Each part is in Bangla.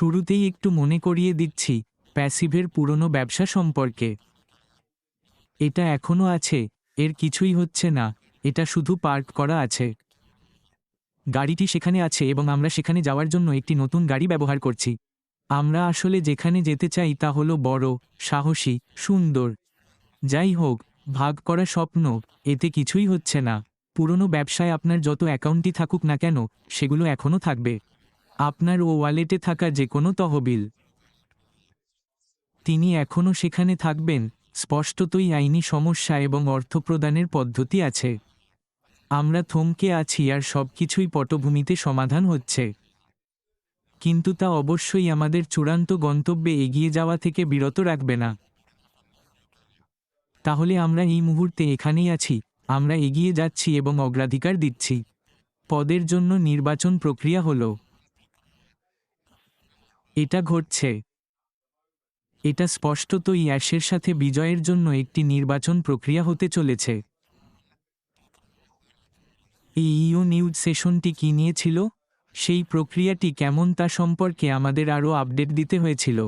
শুরুতেই একটু মনে করিয়ে দিচ্ছি, প্যাসিভের পুরনো ব্যবসা সম্পর্কে। এটা এখনও আছে, এর কিছুই হচ্ছে না, এটা শুধু পার্ক করা আছে। গাড়িটি সেখানে আছে এবং আমরা সেখানে যাওয়ার জন্য একটি নতুন গাড়ি ব্যবহার করছি। আমরা আসলে যেখানে যেতে চাই তা হলো বড়, সাহসী, সুন্দর। যাই হোক, ভাগ করা স্বপ্ন, এতে কিছুই হচ্ছে না। পুরনো ব্যবসায় আপনার যত অ্যাকাউন্টই থাকুক না কেন, সেগুলো এখনও থাকবে। আপনার ও ওয়ালেটে থাকা যে কোনো তহবিল। তিনি এখনও সেখানে থাকবেন, স্পষ্টতই আইনি সমস্যা এবং অর্থ প্রদানের পদ্ধতি আছে। আমরা থমকে আছি আর সব কিছুই পটভূমিতে সমাধান হচ্ছে। কিন্তু তা অবশ্যই আমাদের চূড়ান্ত গন্তব্যে এগিয়ে যাওয়া থেকে বিরত রাখবে না। তাহলে আমরা এই মুহূর্তে এখানেই আছি, আমরা এগিয়ে যাচ্ছি এবং অগ্রাধিকার দিচ্ছি। পদের জন্য নির্বাচন প্রক্রিয়া হল। এটা ঘটছে। এটা স্পষ্টতই অ্যাশের সাথে বিজয়ের জন্য একটি নির্বাচন প্রক্রিয়া হতে চলেছে। এই ইউ নিউজ সেশনটি কী নিয়েছিল সেই প্রক্রিয়াটি কেমন তা সম্পর্কে আমাদের আরও আপডেট দিতে হয়েছিল।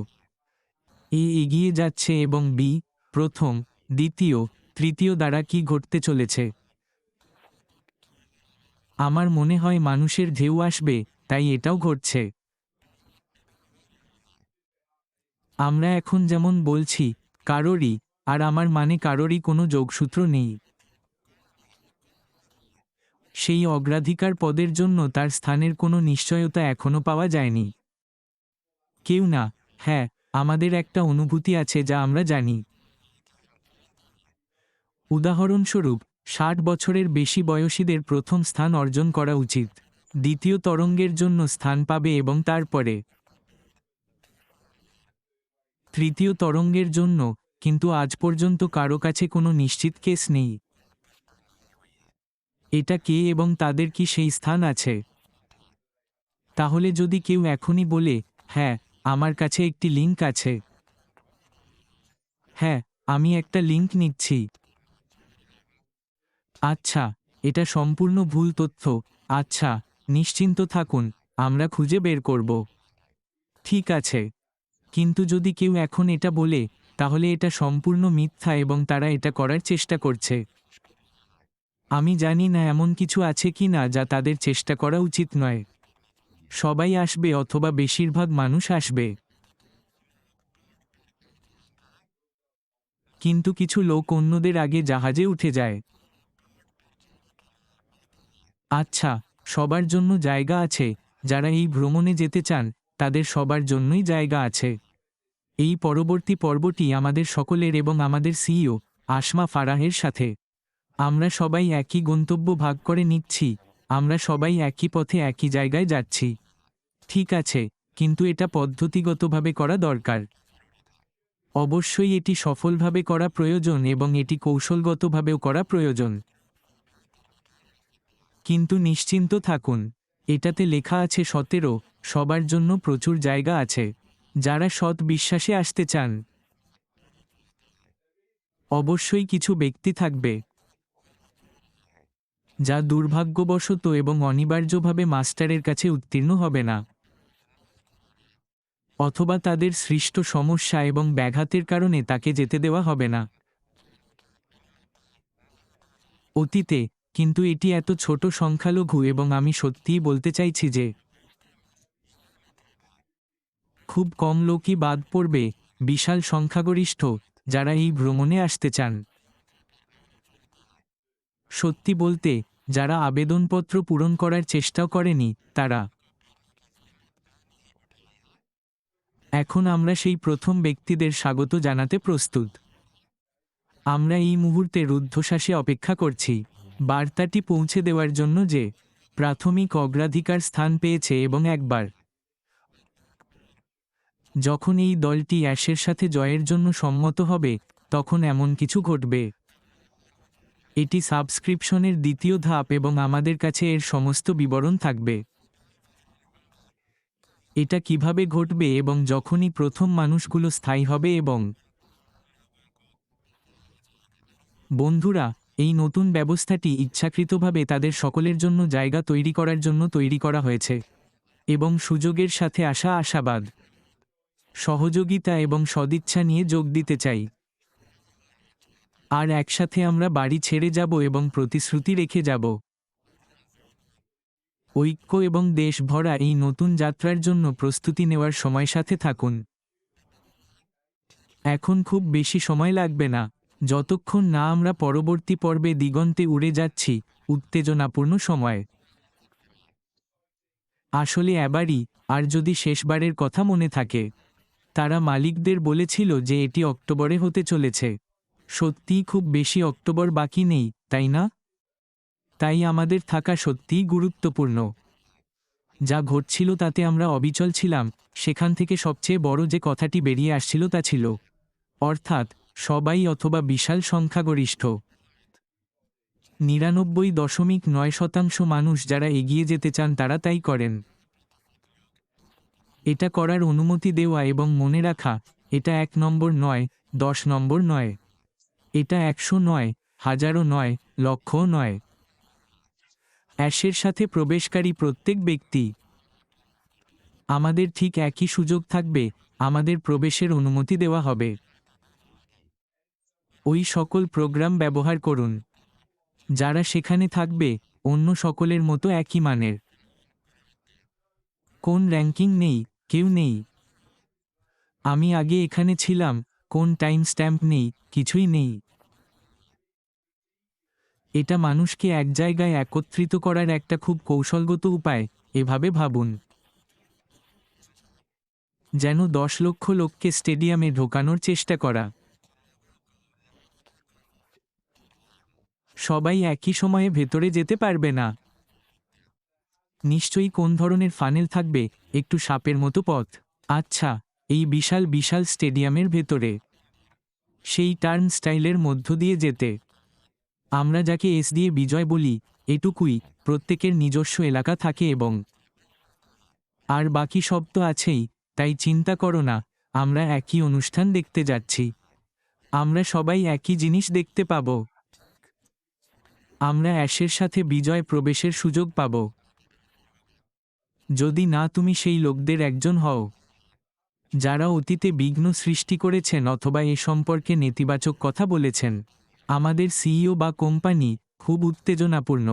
এ এগিয়ে যাচ্ছে এবং বি, প্রথম, দ্বিতীয়, তৃতীয় দ্বারা কি ঘটতে চলেছে? আমার মনে হয় মানুষের ঢেউ আসবে, তাই এটাও ঘটছে। আমরা এখন যেমন বলছি, কারোরই, আর আমার মানে কারোরই কোনো যোগসূত্র নেই। সেই অগ্রাধিকার পদের জন্য তার স্থানের কোনো নিশ্চয়তা এখনও পাওয়া যায়নি। কেউ না হ্যাঁ আমাদের একটা অনুভূতি আছে যা আমরা জানি। উদাহরণস্বরূপ, ষাট বছরের বেশি বয়সীদের প্রথম স্থান অর্জন করা উচিত। দ্বিতীয় তরঙ্গের জন্য স্থান পাবে এবং তারপরে তৃতীয় তরঙ্গের জন্য, কিন্তু আজ পর্যন্ত কারও কাছে কোনো নিশ্চিত কেস নেই। এটা কে এবং তাদের কি সেই স্থান আছে? তাহলে যদি কেউ এখনই বলে হ্যাঁ আমার কাছে একটি লিঙ্ক আছে। হ্যাঁ আমি একটা লিঙ্ক নিচ্ছি। আচ্ছা এটা সম্পূর্ণ ভুল তথ্য। আচ্ছা নিশ্চিন্ত থাকুন, আমরা খুঁজে বের করব। ঠিক আছে। কিন্তু যদি কেউ এখন এটা বলে, তাহলে এটা সম্পূর্ণ মিথ্যা এবং তারা এটা করার চেষ্টা করছে। আমি জানি না এমন কিছু আছে কি না যা তাদের চেষ্টা করা উচিত নয়। সবাই আসবে অথবা বেশিরভাগ মানুষ আসবে। কিন্তু কিছু লোক অন্যদের আগে জাহাজে উঠে যায়। আচ্ছা সবার জন্য জায়গা আছে, যারা এই ভ্রমণে যেতে চান। তাদের সবার জন্যই জায়গা আছে। এই পরবর্তী পর্বটি আমাদের সকলের এবং আমাদের সিইও, আসমা ফারাহের সাথে। আমরা সবাই একই গন্তব্য ভাগ করে নিচ্ছি, আমরা সবাই একই পথে একই জায়গায় যাচ্ছি। ঠিক আছে, কিন্তু এটা পদ্ধতিগতভাবে করা দরকার। অবশ্যই এটি সফলভাবে করা প্রয়োজন এবং এটি কৌশলগতভাবেও করা প্রয়োজন। কিন্তু নিশ্চিন্ত থাকুন, এটাতে লেখা আছে সতেরো সবার জন্য প্রচুর জায়গা আছে, যারা সৎ বিশ্বাসে আসতে চান। অবশ্যই কিছু ব্যক্তি থাকবে, যা দুর্ভাগ্যবশত এবং অনিবার্যভাবে মাস্টারের কাছে উত্তীর্ণ হবে না, অথবা তাদের সৃষ্ট সমস্যা এবং ব্যাঘাতের কারণে তাকে যেতে দেওয়া হবে না। অতীতে, কিন্তু এটি এত ছোট সংখ্যালঘু এবং আমি সত্যিই বলতে চাইছি যে খুব কম লোকই বাদ পড়বে, বিশাল সংখ্যাগরিষ্ঠ, যারা এই ভ্রমণে আসতে চান। সত্যি বলতে, যারা আবেদনপত্র পূরণ করার চেষ্টাও করেনি, তারা। এখন আমরা সেই প্রথম ব্যক্তিদের স্বাগত জানাতে প্রস্তুত। আমরা এই মুহূর্তে রুদ্ধশ্বাসে অপেক্ষা করছি। বার্তাটি পৌঁছে দেওয়ার জন্য যে, প্রাথমিক অগ্রাধিকার স্থান পেয়েছে এবং একবার যখন এই দলটি অ্যাশের সাথে জয়ের জন্য সম্মত হবে, তখন এমন কিছু ঘটবে। এটি সাবস্ক্রিপশনের দ্বিতীয় ধাপ এবং আমাদের কাছে এর সমস্ত বিবরণ থাকবে। এটা কীভাবে ঘটবে এবং যখনই প্রথম মানুষগুলো স্থায়ী হবে এবং বন্ধুরা, এই নতুন ব্যবস্থাটি ইচ্ছাকৃতভাবে তাদের সকলের জন্য জায়গা তৈরি করার জন্য তৈরি করা হয়েছে এবং সুযোগের সাথে আসা আশাবাদ। সহযোগিতা এবং সদিচ্ছা নিয়ে যোগ দিতে চাই। আর একসাথে আমরা বাড়ি ছেড়ে যাব এবং প্রতিশ্রুতি রেখে যাব। ঐক্য এবং দেশ ভরা এই নতুন যাত্রার জন্য প্রস্তুতি নেওয়ার সময় সাথে থাকুন। এখন খুব বেশি সময় লাগবে না। যতক্ষণ না আমরা পরবর্তী পর্বে দিগন্তে উড়ে যাচ্ছি, উত্তেজনাপূর্ণ সময়। আসলে এবারই, আর যদি শেষবারের কথা মনে থাকে। তারা মালিকদের বলেছিল যে এটি অক্টোবরে হতে চলেছে। সত্যিই খুব বেশি অক্টোবর বাকি নেই, তাই না? তাই আমাদের থাকা সত্যিই গুরুত্বপূর্ণ। যা ঘটছিল তাতে আমরা অবিচল ছিলাম, সেখান থেকে সবচেয়ে বড় যে কথাটি বেরিয়ে আসছিল তা ছিল, অর্থাৎ সবাই অথবা বিশাল সংখ্যাগরিষ্ঠ। নিরানব্বই দশমিক নয় শতাংশ মানুষ যারা এগিয়ে যেতে চান তারা তাই করেন। এটা করার অনুমতি দেওয়া এবং মনে রাখা, এটা এক নম্বর নয়, দশ নম্বর নয়। এটা একশো নয় হাজারও নয়, লক্ষও নয়। অ্যাশের সাথে প্রবেশকারী প্রত্যেক ব্যক্তি। আমাদের ঠিক একই সুযোগ থাকবে, আমাদের প্রবেশের অনুমতি দেওয়া হবে। ওই সকল প্রোগ্রাম ব্যবহার করুন। যারা সেখানে থাকবে, অন্য সকলের মতো একই মানের। কোন র্যাঙ্কিং নেই কেউ নেই। আমি আগে এখানে ছিলাম, কোন টাইম স্ট্যাম্প নেই, কিছুই নেই। এটা মানুষকে এক জায়গায় একত্রিত করার একটা খুব কৌশলগত উপায়, এভাবে ভাবুন। যেন দশ লক্ষ লোককে স্টেডিয়ামে ঢোকানোর চেষ্টা করা। সবাই একই সময়ে ভেতরে যেতে পারবে না। নিশ্চয়ই কোন ধরনের ফানেল থাকবে? একটু সাপের মতো পথ। আচ্ছা এই বিশাল বিশাল স্টেডিয়ামের ভেতরে। সেই টার্ন স্টাইলের মধ্য দিয়ে যেতে। আমরা যাকে এস দিয়ে বিজয় বলি, এটুকুই। প্রত্যেকের নিজস্ব এলাকা থাকে এবং আর বাকি সব তো আছেই, তাই চিন্তা করো না, আমরা একই অনুষ্ঠান দেখতে যাচ্ছি। আমরা সবাই একই জিনিস দেখতে পাব। আমরা অ্যাশের সাথে বিজয় প্রবেশের সুযোগ পাব। যদি না তুমি সেই লোকদের একজন হও, যারা অতীতে বিঘ্ন সৃষ্টি করেছেন অথবা এ সম্পর্কে নেতিবাচক কথা বলেছেন, আমাদের সিইও বা কোম্পানি খুব উত্তেজনাপূর্ণ।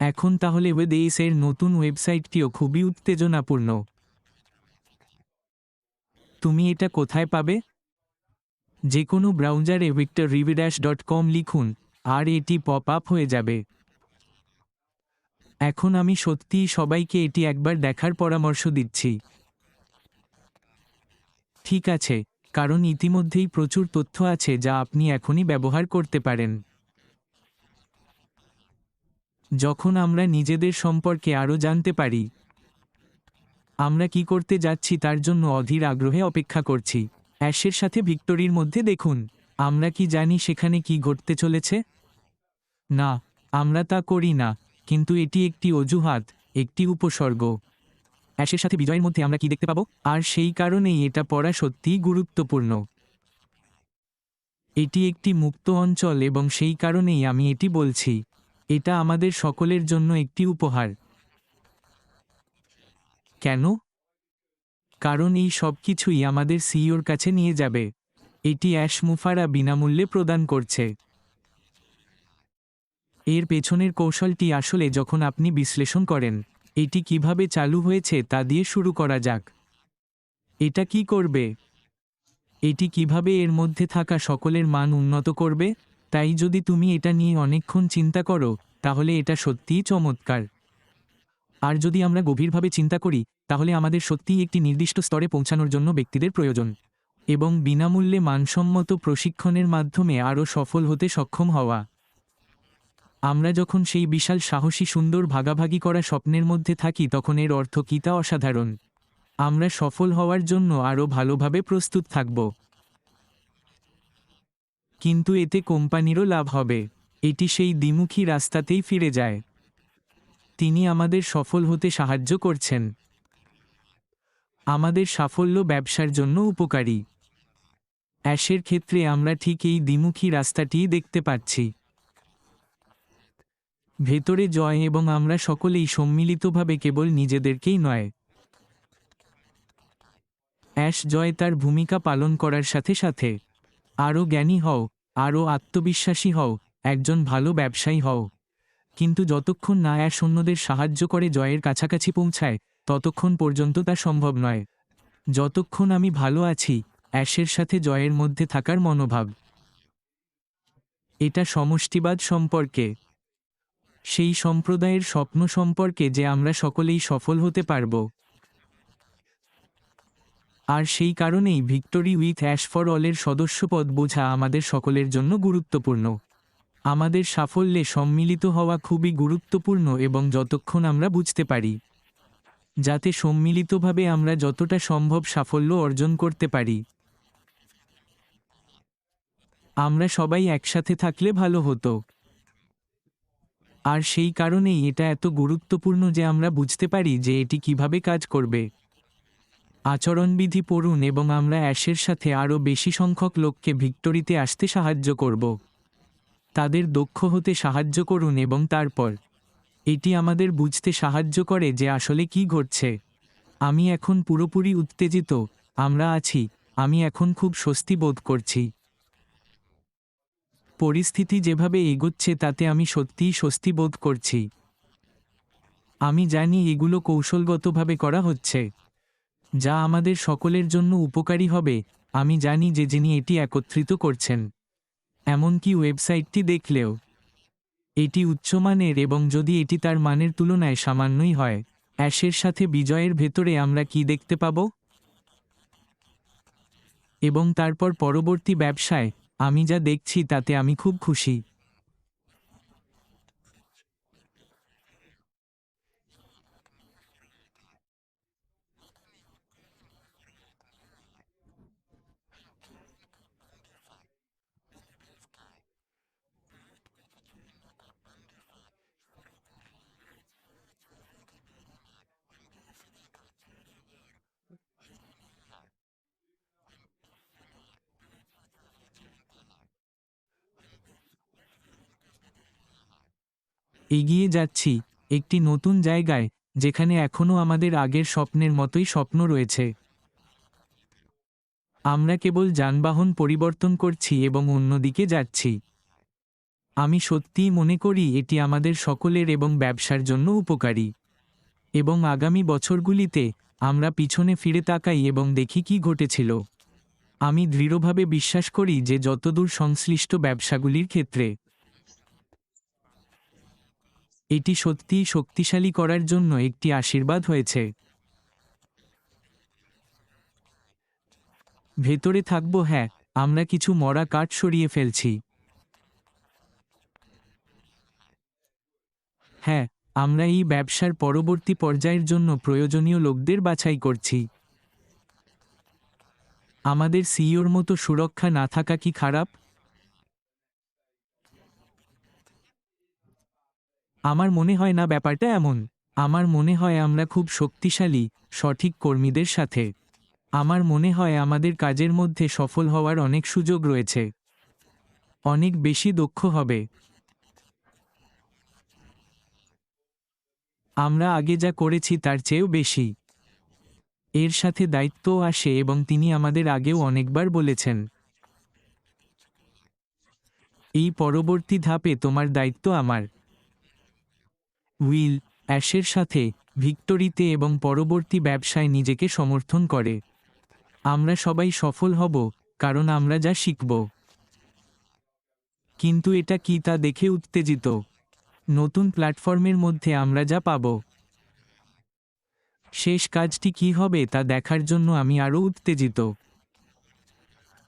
এখন তাহলে ওয়েদেইস এর নতুন ওয়েবসাইটটিও খুবই উত্তেজনাপূর্ণ। তুমি এটা কোথায় পাবে? যে কোনো ব্রাউজারে ভিক্টর রিভিড্যাশ ডট কম লিখুন, আর এটি পপ আপ হয়ে যাবে। এখন আমি সত্যিই সবাইকে এটি একবার দেখার পরামর্শ দিচ্ছি। ঠিক আছে, কারণ ইতিমধ্যেই প্রচুর তথ্য আছে যা আপনি এখনই ব্যবহার করতে পারেন। যখন আমরা নিজেদের সম্পর্কে আরও জানতে পারি, আমরা কি করতে যাচ্ছি তার জন্য অধীর আগ্রহে অপেক্ষা করছি। অ্যাশের সাথে ভিক্টোরির মধ্যে দেখুন, আমরা কি জানি সেখানে কি ঘটতে চলেছে? না, আমরা তা করি না। কিন্তু এটি একটি অজুহাত, একটি উপসর্গ। অ্যাশের সাথে বিজয়ের মধ্যে আমরা কি দেখতে পাবো? আর সেই কারণেই এটা পড়া সত্যিই গুরুত্বপূর্ণ। এটি একটি মুক্ত অঞ্চল এবং সেই কারণেই আমি এটি বলছি। এটা আমাদের সকলের জন্য একটি উপহার। কেন? কারণ এই সব কিছুই আমাদের সিইওর কাছে নিয়ে যাবে। এটি অ্যাশ মুফারা বিনামূল্যে প্রদান করছে। এর পেছনের কৌশলটি আসলে যখন আপনি বিশ্লেষণ করেন, এটি কীভাবে চালু হয়েছে তা দিয়ে শুরু করা যাক। এটা কি করবে? এটি কীভাবে এর মধ্যে থাকা সকলের মান উন্নত করবে? তাই যদি তুমি এটা নিয়ে অনেকক্ষণ চিন্তা করো, তাহলে এটা সত্যিই চমৎকার। আর যদি আমরা গভীরভাবে চিন্তা করি, তাহলে আমাদের সত্যিই একটি নির্দিষ্ট স্তরে পৌঁছানোর জন্য ব্যক্তিদের প্রয়োজন। এবং বিনামূল্যে মানসম্মত প্রশিক্ষণের মাধ্যমে আরও সফল হতে সক্ষম হওয়া। আমরা যখন সেই বিশাল সাহসী সুন্দর ভাগাভাগি করা স্বপ্নের মধ্যে থাকি, তখন এর অর্থ কী তা অসাধারণ। আমরা সফল হওয়ার জন্য আরও ভালোভাবে প্রস্তুত থাকব। কিন্তু এতে কোম্পানিরও লাভ হবে। এটি সেই দ্বিমুখী রাস্তাতেই ফিরে যায়। তিনি আমাদের সফল হতে সাহায্য করছেন। আমাদের সাফল্য ব্যবসার জন্য উপকারী। অ্যাশের ক্ষেত্রে আমরা ঠিক এই দ্বিমুখী রাস্তাটিই দেখতে পাচ্ছি। ভেতরে জয় এবং আমরা সকলেই সম্মিলিতভাবে কেবল নিজেদেরকেই নয়। অ্যাশ জয় তার ভূমিকা পালন করার সাথে সাথে, আরও জ্ঞানী হও, আরও আত্মবিশ্বাসী হও, একজন ভালো ব্যবসায়ী হও। কিন্তু যতক্ষণ না অ্যাশ অন্যদের সাহায্য করে জয়ের কাছাকাছি পৌঁছায়, ততক্ষণ পর্যন্ত তা সম্ভব নয়। যতক্ষণ আমি ভালো আছি, অ্যাশের সাথে জয়ের মধ্যে থাকার মনোভাব। এটা সমষ্টিবাদ সম্পর্কে। সেই সম্প্রদায়ের স্বপ্ন সম্পর্কে যে আমরা সকলেই সফল হতে পারব। আর সেই কারণেই ভিক্টোরি উইথ অ্যাশ ফর অলের সদস্যপদ বোঝা আমাদের সকলের জন্য গুরুত্বপূর্ণ। আমাদের সাফল্যে সম্মিলিত হওয়া খুবই গুরুত্বপূর্ণ এবং যতক্ষণ আমরা বুঝতে পারি, যাতে সম্মিলিতভাবে আমরা যতটা সম্ভব সাফল্য অর্জন করতে পারি। আমরা সবাই একসাথে থাকলে ভালো হতো। আর সেই কারণেই এটা এত গুরুত্বপূর্ণ যে আমরা বুঝতে পারি যে এটি কীভাবে কাজ করবে। আচরণবিধি পড়ুন এবং আমরা অ্যাশের সাথে আরও বেশি সংখ্যক লোককে ভিক্টোরিতে আসতে সাহায্য করব। তাদের দক্ষ হতে সাহায্য করুন এবং তারপর, এটি আমাদের বুঝতে সাহায্য করে যে আসলে কি ঘটছে। আমি এখন পুরোপুরি উত্তেজিত, আমরা আছি, আমি এখন খুব স্বস্তি বোধ করছি। পরিস্থিতি যেভাবে এগোচ্ছে তাতে আমি সত্যিই স্বস্তি বোধ করছি। আমি জানি এগুলো কৌশলগতভাবে করা হচ্ছে। যা আমাদের সকলের জন্য উপকারী হবে, আমি জানি যে যিনি এটি একত্রিত করছেন। এমনকি ওয়েবসাইটটি দেখলেও। এটি উচ্চমানের এবং যদি এটি তার মানের তুলনায় সামান্যই হয়, অ্যাশের সাথে বিজয়ের ভেতরে আমরা কি দেখতে পাব? এবং তারপর পরবর্তী ব্যবসায় আমি যা দেখছি তাতে আমি খুব খুশি। এগিয়ে যাচ্ছি, একটি নতুন জায়গায়, যেখানে এখনও আমাদের আগের স্বপ্নের মতোই স্বপ্ন রয়েছে। আমরা কেবল যানবাহন পরিবর্তন করছি এবং অন্যদিকে যাচ্ছি। আমি সত্যিই মনে করি এটি আমাদের সকলের এবং ব্যবসার জন্য উপকারী। এবং আগামী বছরগুলিতে, আমরা পিছনে ফিরে তাকাই এবং দেখি কি ঘটেছিল। আমি দৃঢ়ভাবে বিশ্বাস করি যে যতদূর সংশ্লিষ্ট ব্যবসাগুলির ক্ষেত্রে এটি সত্যিই শক্তিশালী করার জন্য একটি আশীর্বাদ হয়েছে। ভেতরে থাকব হ্যাঁ আমরা কিছু মরা কাঠ সরিয়ে ফেলছি। হ্যাঁ আমরা এই ব্যবসার পরবর্তী পর্যায়ের জন্য প্রয়োজনীয় লোকদের বাছাই করছি। আমাদের সিইওর মতো সুরক্ষা না থাকা কি খারাপ? আমার মনে হয় না ব্যাপারটা এমন। আমার মনে হয় আমরা খুব শক্তিশালী, সঠিক কর্মীদের সাথে। আমার মনে হয় আমাদের কাজের মধ্যে সফল হওয়ার অনেক সুযোগ রয়েছে। অনেক বেশি দক্ষ হবে। আমরা আগে যা করেছি তার চেয়েও বেশি। এর সাথে দায়িত্বও আসে এবং তিনি আমাদের আগেও অনেকবার বলেছেন। এই পরবর্তী ধাপে তোমার দায়িত্ব আমার। উইল অ্যাশের সাথে ভিক্টোরিতে এবং পরবর্তী ব্যবসায় নিজেকে সমর্থন করে। আমরা সবাই সফল হব, কারণ আমরা যা শিখব। কিন্তু এটা কি তা দেখে উত্তেজিত? নতুন প্ল্যাটফর্মের মধ্যে আমরা যা পাব। শেষ কাজটি কি হবে তা দেখার জন্য আমি আরও উত্তেজিত।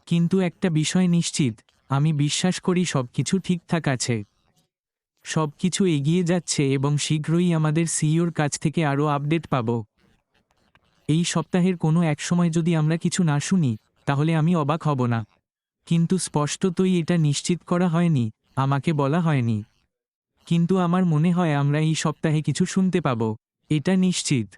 কিন্তু একটা বিষয় নিশ্চিত, আমি বিশ্বাস করি সব কিছু ঠিকঠাক আছে। সব কিছু এগিয়ে যাচ্ছে এবং শীঘ্রই আমাদের সিইওর কাছ থেকে আরও আপডেট পাব। এই সপ্তাহের কোনো এক সময় যদি আমরা কিছু না শুনি, তাহলে আমি অবাক হব না। কিন্তু স্পষ্টতই এটা নিশ্চিত করা হয়নি, আমাকে বলা হয়নি। কিন্তু আমার মনে হয় আমরা এই সপ্তাহে কিছু শুনতে পাব। এটা নিশ্চিত।